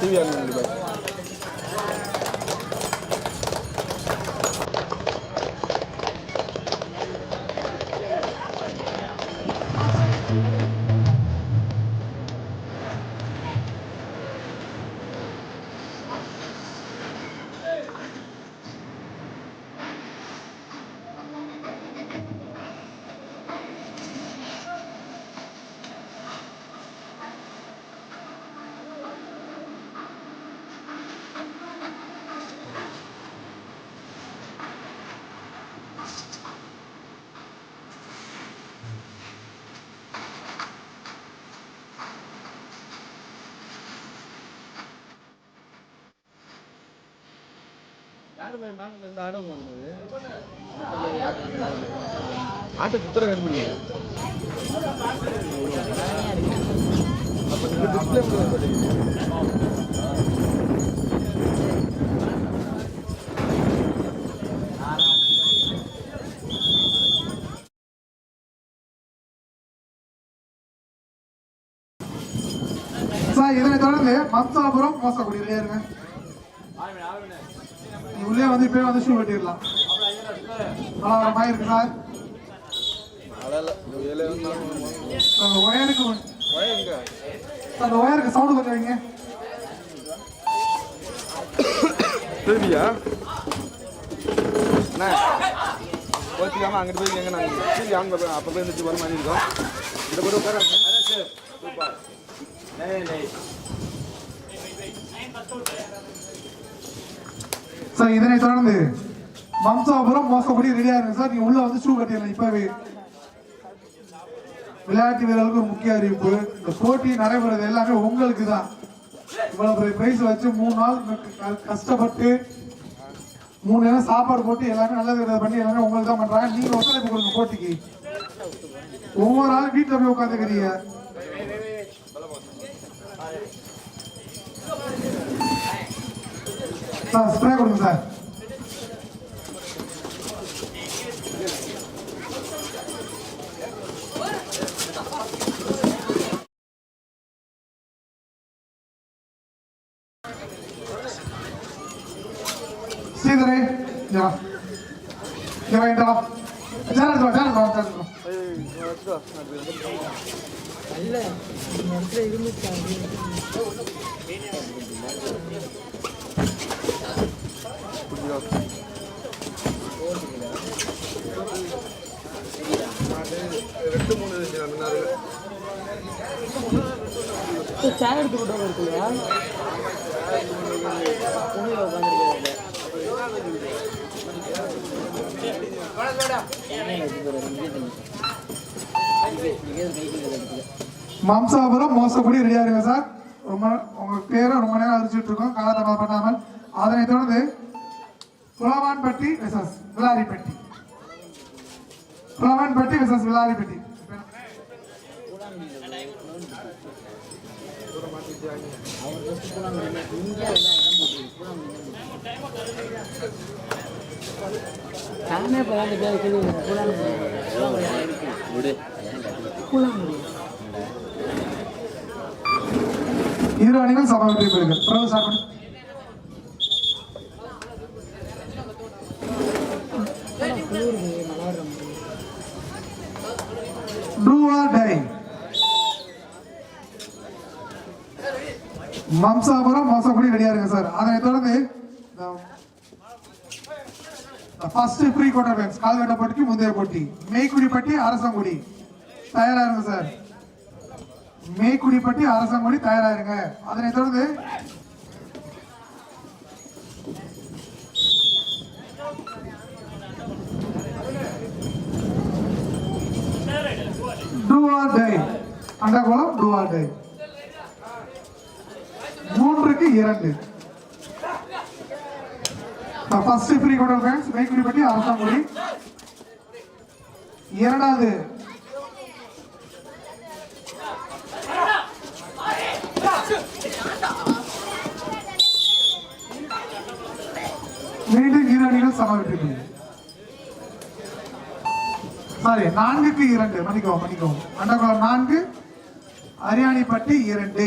TV అని ஆட்டை குத்துற கண்டுபிடி டிஸ்பிளே சார் இதனை தொடர்ந்து மம்சாபுரம் மோசக்குடி இருங்க. பலவரமாக இருக்கு சார் அதெல்லாம் இந்த வேலையை வந்து அந்த ஒயருக்கு அந்த ஒயருக்கு சவுண்டு கொஞ்சம் வைங்க அண்ணா கோச்சிக்காம அங்கிட்டு போய் எங்க நாங்கள் பண்ண அப்போ போய் இருந்துச்சு வர மாதிரி இருக்கோம். இந்த கூட உட்கார சார் இதனை தொடர்ந்து வம்சாபுரம் மோசப்படி ரெடியா இருக்கு சார். நீங்கள் உள்ள வந்து ஷூ கட்டிடலாம் இப்பவே விளையாட்டு வீரர்களுக்கு முக்கிய அறிவிப்பு. இந்த போட்டி நடைபெறது எல்லாமே உங்களுக்கு தான். இவ்வளவு பெரிய பிரைஸ் வச்சு மூணு நாள் க- கஷ்டப்பட்டு மூணு நேரம் சாப்பாடு போட்டு எல்லாமே நல்லது பண்ணி எல்லாமே உங்களுக்கு தான் பண்றாங்க. நீங்க ஒத்துழைப்பு கொடுங்க போட்டிக்கு. ஒவ்வொரு ஆளும் வீட்டுல போய் உட்காந்துக்கிறீங்க சார் ஸ்ப்ரே கொடுங்க சார். இங்க வா இந்த வா சேர் எடுத்து வா சேர் எடுத்து ரெண்டு மூணு சேர் எடுத்து இருக்குல்லையா துணியில் மாம்சாபுரம் மோசப்படி ரெடியா இருங்க சார். ரொம்ப உங்க பேரை ரொம்ப நேரம் அரிச்சிட்டு இருக்கோம். காலத்தை பண்ணாமல் அதனை தொடர்ந்து குளவான்பட்டி விசஸ் விளாரிப்பட்டி. குளவான்பட்டி விசஸ் விளாரிப்பட்டி. தான் பேர் விடு. பூலாங்குடி இரு அணிகள் சம வெற்றி பெறுங்கள் சார் மம்சாபுரம் மோசக்குடி ரெடியா இருக்கு சார். அதனை தொடர்ந்து ஃபர்ஸ்ட் ப்ரீ குவார்டர் மேட்ச் கால்வெட்ட போட்டிக்கு முந்தைய போட்டி மேய்க்குடிப்பட்டி அரசங்குடி. தயாரா இருங்க சார். மேய்க்குடிப்பட்டி அரசங்குடி தயாரா இருங்க அதனை தொடர்ந்து டூ ஆர் டை குளம் டூ ஆர் டை இரண்டு first pre quarter fans Meykkudipatti Arasangudi இரண்டாவது. மீண்டும் இரு அணிகள் சமவிட்டு சாரி நான்குக்கு இரண்டு. மன்னிக்கவும் மன்னிக்கவும். அண்டகுளம் நான்கு அரியாணிப்பட்டி இரண்டு.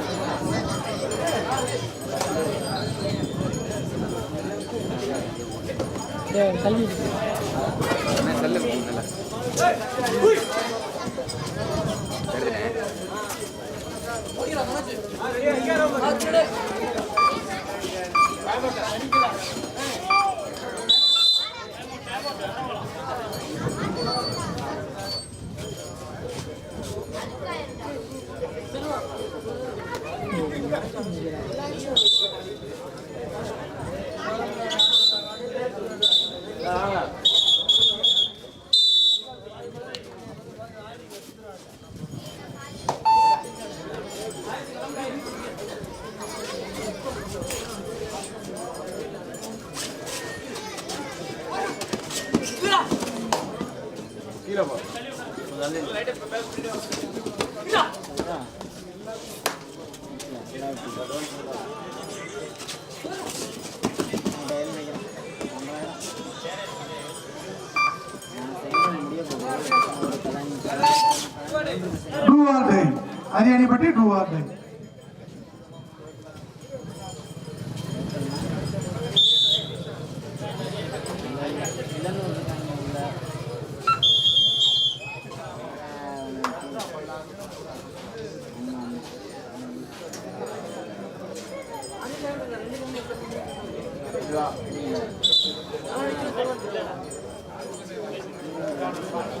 கல்வி செல்லு நல்லா கீழே போ டூ ஆர் டை அரியணை பற்றி டூ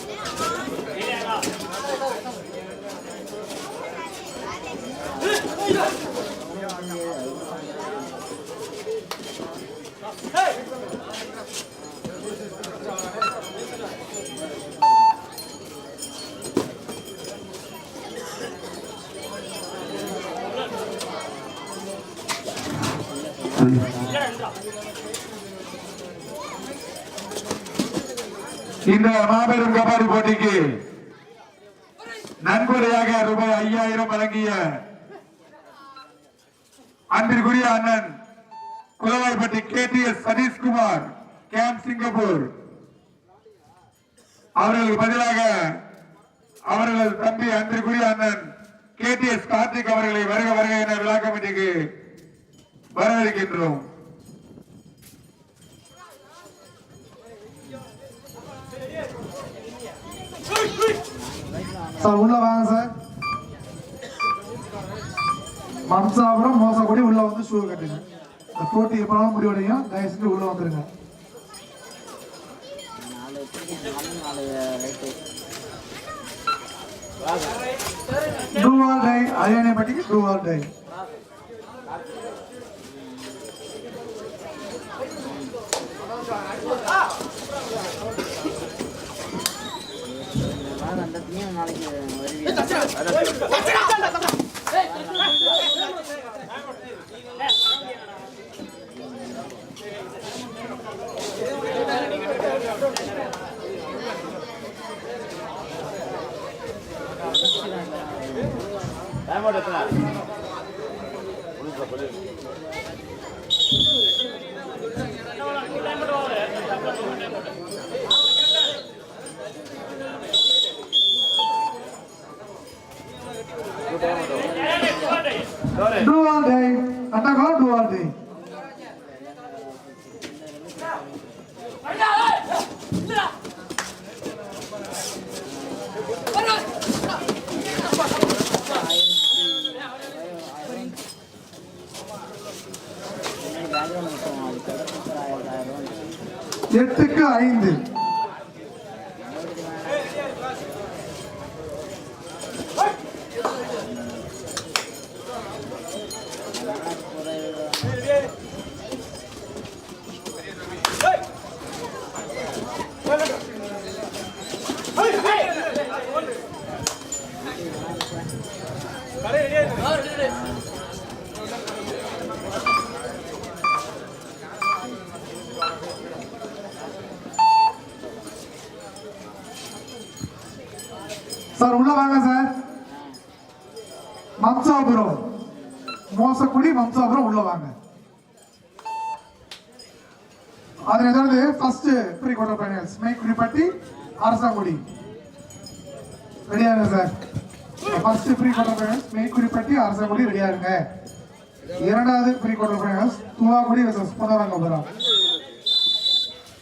இந்த மாபெரும் கபாடி போட்டிக்கு நன்கொடையாக ரூபாய் ஐயாயிரம் வழங்கிய அன்பிற்குரிய அண்ணன் Kulavaipatti K D S Satheeshkumar game Singapore. அவர்களுக்கு பதிலாக அவர்களது தம்பி அன்பிற்குரிய அண்ணன் கே டி எஸ் கார்த்திக் அவர்களை வருக வருக என விழா கமிட்டிக்கு வரவேற்கின்றோம். சார் உள்ள வாங்க சார். மம்சாபுரம் மோசப்படி உள்ள வந்து ஷூ கட்டுங்க. இந்த போட்டி எப்பனாலும் முடிவடையும். தயவு செஞ்சு உள்ள வந்துருங்க. நாலு வச்சிருக்கேன் நாலு நாலு ரைட்டு டூ ஆல் டை அரியணை பட்டிக்கு டூ ஆல் டை நாளைக்கு வருவீங்க எட்டுக்கு ஐந்து. சார் உள்ள வாங்க சார். மம்சாபுரம். மோசக்குடி மம்சாபுரம் உள்ள வாங்க. அதில் எதாவது first pre quarter finals Meykkudipatti Arasangudi. ரெடியாங்க sir? First pre quarter finals Meykkudipatti Arasangudi ரெடியா இருங்க இரண்டாவது pre quarter finals Thuvakudi versus Punarangapuram.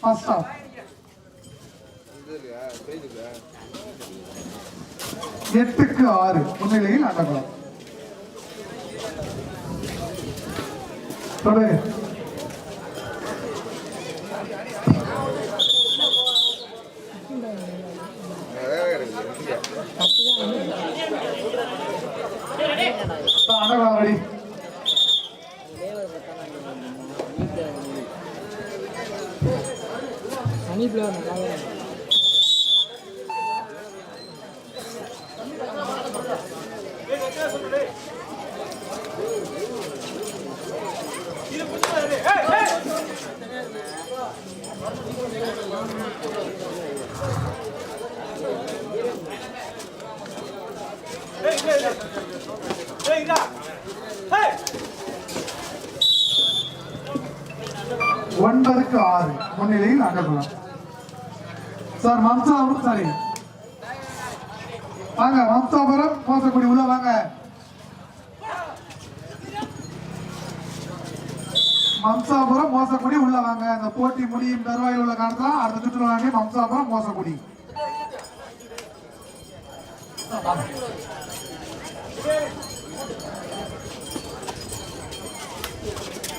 First off இது இருக்கா பிரைஸ் இருக்கா எட்டுக்கு ஆறு. முன்னிலையில் அண்டகுளம் தொடர் வேற கிடைக்குது அண்டகுளம் ரெடி மணி பிளேவர் நல்லா ஒன்பதுக்கு ஆறு. முன்னிலையில் அண்டகுளம் சார் மம்சாபுரம் சாரி. வாங்க மம்சாபுரம் மோசக்குடி உள்ள வாங்க. மம்சாபுரம் மோசக்குடி உள்ள வாங்க. அந்த போட்டி முடியும் தருவாயில் உள்ள காலத்துல அடுத்த சுற்றுல வாங்க மம்சாபுரம் மோசக்குடி.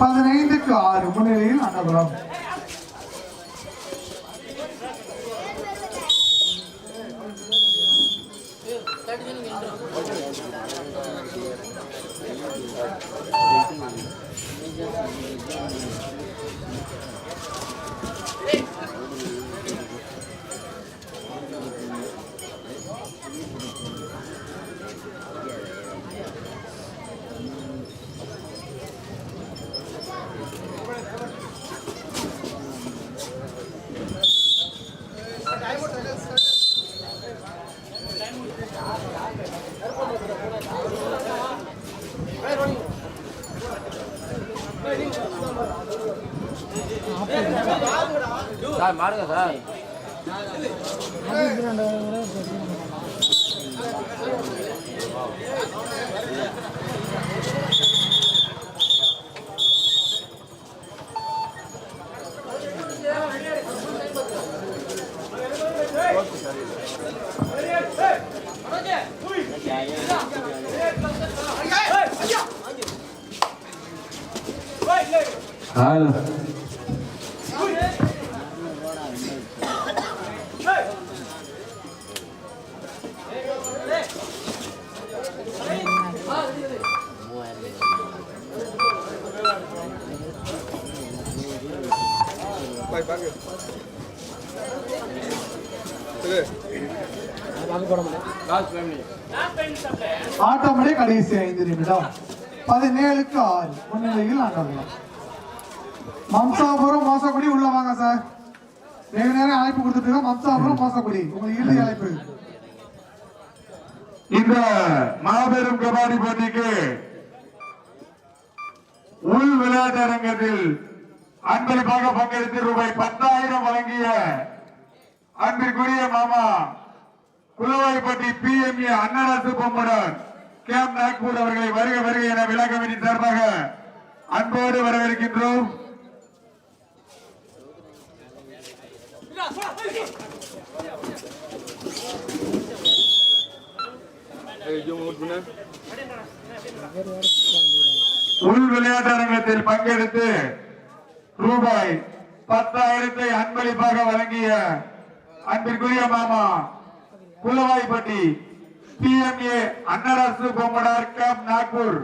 பதினைந்துக்கு ஆறு முன்னிலையில் அன்னபுரம் பாருங்க சார். ஹலோ. கடைசி ஐந்து பதினேழுக்கு ஆறு. முன்னிலையில் ஆண்டவர்கள் மம்சாபுரம் மோசக்குடி உள்ள வாங்க சார் வெகு நேரம் அழைப்பு கொடுத்துட்டு மம்சாபுரம் மோசக்குடி உங்களுக்கு இறுதி அழைப்பு. இந்த மாபெரும் கபாடி போட்டிக்கு உள் விளையாட்டு அரங்கத்தில் அன்பளிப்பாக பங்கெடுத்து ரூபாய் பத்தாயிரம் வழங்கிய அன்பிற்குரிய மாமா குலவாய்ப்பட்டி ஏ அன்னாலத்து பொம்முடன் கேம் நாக்பூர் அவர்களை வருக வருக என விழா கமிட்டி சார்பாக அன்போடு வரவேற்கின்றோம். உள் விளையாட்டு அரங்கத்தில் பங்கெடுத்து ரூபாய் பத்தாயிரத்தை அன்பளிப்பாக வழங்கிய அன்பிற்குரிய மாமா குலவாய்பட்டி பிஎம்ஏ அன்னரசு பொம்மடார் கேம்ப் நாக்பூர்.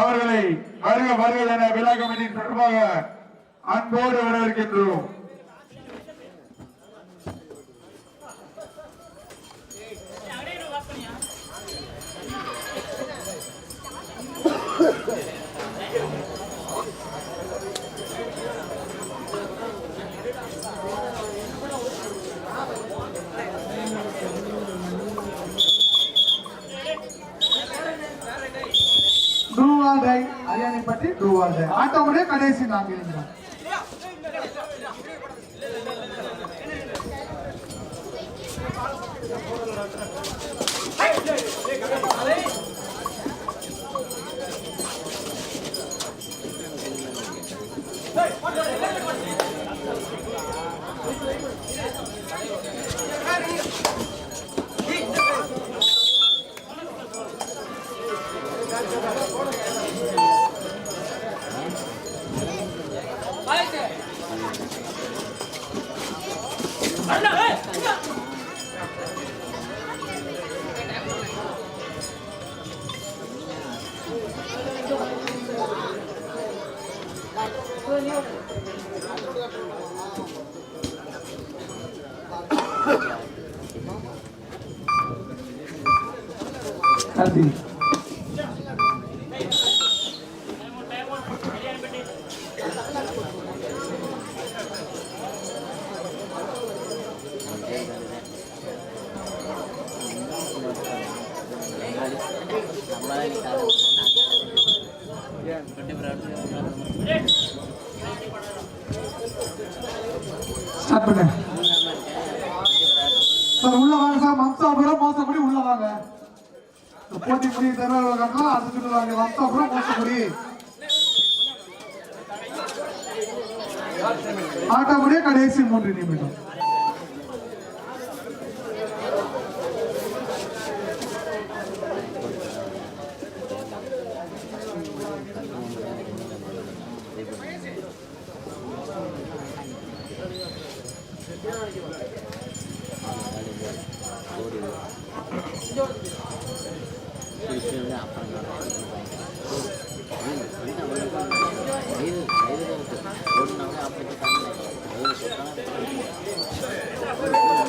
அவர்களை வருக வருக என விழா கமிட்டி சார்பாக அன்போடு வரவேற்கின்றோம். அரியானைப்பட்டி டூவாடை ஆட்டமடை கடைசி நான்கு நிமிடம் நன்றி ஸ்டார்ட் பண்ணு. சார் உள்ள வாங்க சார். மம்சாபுரம் மோசப்படி உள்ள வாங்க. போட்டி முடிய தருவாங்க காட்டலாம் அது சொல்லுவாங்க மம்சாபுரம் மோசக்குடி ஆட்டமுடைய கடைசி மூன்று நிமிடம்.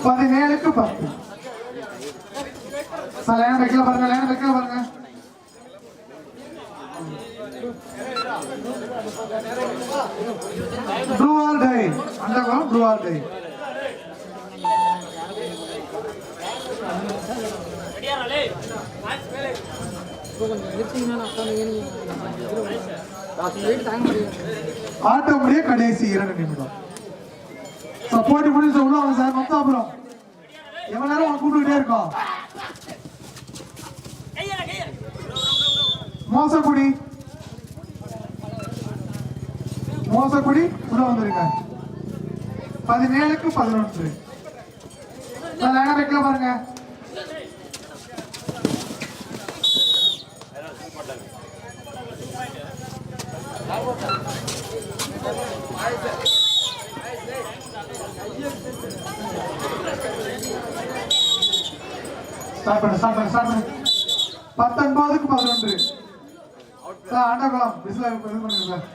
பதினேழுக்கு பத்து. சார் லைன் வைக்கல பாருங்க லைன் வைக்கல பாருங்க. ப்ளூ ஆர் டை அந்த ப்ளூ ஆர் டை இப்போ கொஞ்சம் கடைசி இரண்டு நிமிடம். சார் போட்டி முடிஞ்சு உள்ள வாங்க சார் மம்தாபுரம் எவ்வளவு நேரம் அவங்க கூப்பிட்டுக்கிட்டே இருக்கோம்? மோசக்குடி. மோசக்குடி உள்ள வந்துருங்க. பதினேழுக்கு பதினொன்று. நான் பாருங்க. ஸ்டார்ட் பண்ணு ஸ்டார்ட் பண்ணு ஸ்டார்ட் பண்ணு பத்தொன்பதுக்கு பதினொன்று. சார் ஆண்டகுளம் விசில இது பண்ணுங்க sir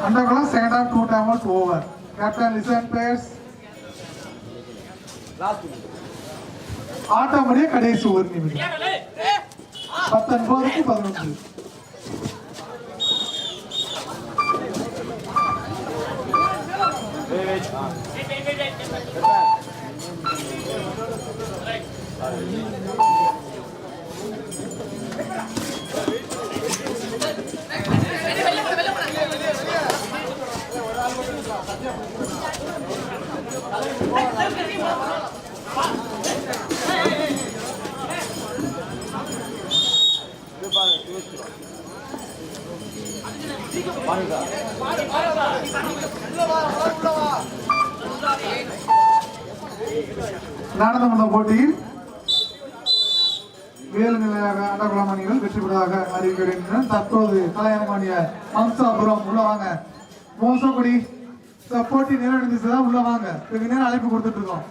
Underground, second half, two timers over. Captain, listen, players. ஆட்டம் முடிய கடைசி ஒரு நிமிடம் பத்தொன்பதுக்கு பதினொன்று நடந்து முடிந்த போட்டியில் வேலு நிலையாக அண்டகுளம் அணிகள் வெற்றி பெறுவதாக அறிவிக்கிறேன் தற்போது கலையரங்கமானிய மம்சாபுரம் உள்ள வாங்க மோசக்குடி போட்டி போட்டி நிறைவடைந்துச்சுதான் உள்ள வாங்க இதுக்கு நேரம் அழைப்பு கொடுத்துட்டு இருக்கோம்.